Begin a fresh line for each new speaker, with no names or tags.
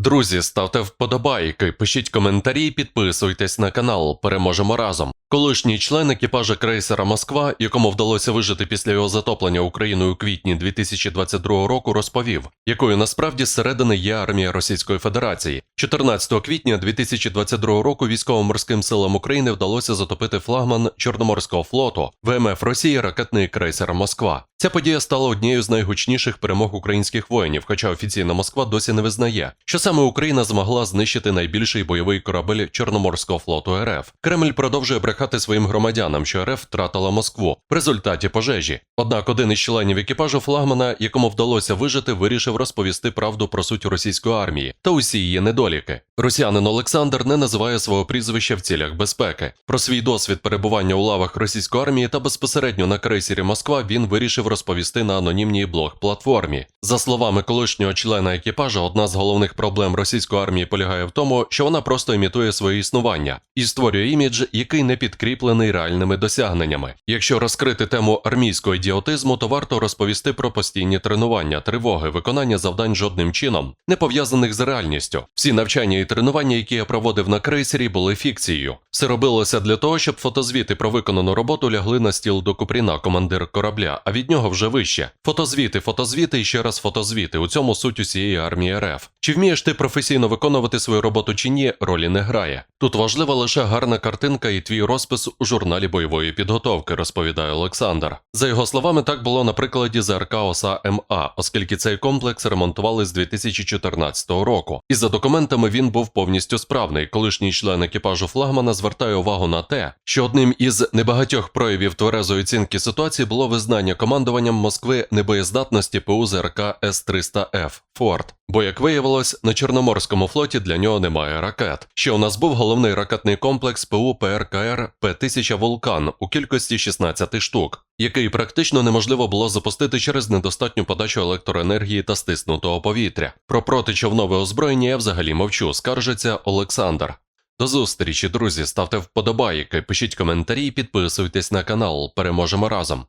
Друзі, ставте вподобайки, пишіть коментарі, підписуйтесь на канал. Переможемо разом. Колишній член екіпажа крейсера Москва, якому вдалося вижити після його затоплення Україною у квітні 2022 року, розповів, якою насправді зсередини є армія Російської Федерації. 14 квітня 2022 року військово-морським силам України вдалося затопити флагман Чорноморського флоту ВМФ Росії ракетний крейсер Москва. Ця подія стала однією з найгучніших перемог українських воїнів, хоча офіційна Москва досі не визнає, що саме Україна змогла знищити найбільший бойовий корабель Чорноморського флоту РФ. Кремль продовжує брехати своїм громадянам, що РФ втратила Москву в результаті пожежі. Однак один із членів екіпажу флагмана, якому вдалося вижити, вирішив розповісти правду про суть російської армії та усі її недоліки. Росіянин Олександр не називає свого прізвища в цілях безпеки. Про свій досвід перебування у лавах російської армії та безпосередньо на крейсері Москва він вирішив розповісти на анонімній блог-платформі. За словами колишнього члена екіпажа, одна з головних проблем російської армії полягає в тому, що вона просто імітує своє існування і створює імідж, який не підкріплений реальними досягненнями. Якщо розкрити тему армійського ідіотизму, то варто розповісти про постійні тренування, тривоги, виконання завдань жодним чином, не пов'язаних з реальністю. Всі навчання і тренування, які я проводив на крейсері, були фікцією. Все робилося для того, щоб фотозвіти про виконану роботу лягли на стіл до Купріна, командир корабля, а від нього вже вище. Фотозвіти, фотозвіти і ще раз фотозвіти. У цьому суть усієї армії РФ. Чи вмієш ти професійно виконувати свою роботу чи ні, ролі не грає. Тут важлива лише гарна картинка і твій розпис у журналі бойової підготовки, розповідає Олександр. За його словами, так було на прикладі ЗРК ОСА МА, оскільки цей комплекс ремонтували з 2014 року. І за документами він був повністю справний. Колишній член екіпажу флагмана звертає увагу на те, що одним із небагатьох проявів тверезої оцінки ситуації було визнання командуванням Москви небоєздатності ПУ ЗРК С-300Ф Форд. Бо, як виявилось, на Чорноморському флоті для нього немає ракет. Ще у нас був головний ракетний комплекс ПУ ПРКР П-1000 Вулкан у кількості 16 штук, який практично неможливо було запустити через недостатню подачу електроенергії та стиснутого повітря. Про протичовнове озброєння я взагалі мовчу, скаржиться Олександр. До зустрічі, друзі, ставте вподобайки, пишіть коментарі і підписуйтесь на канал. Переможемо разом.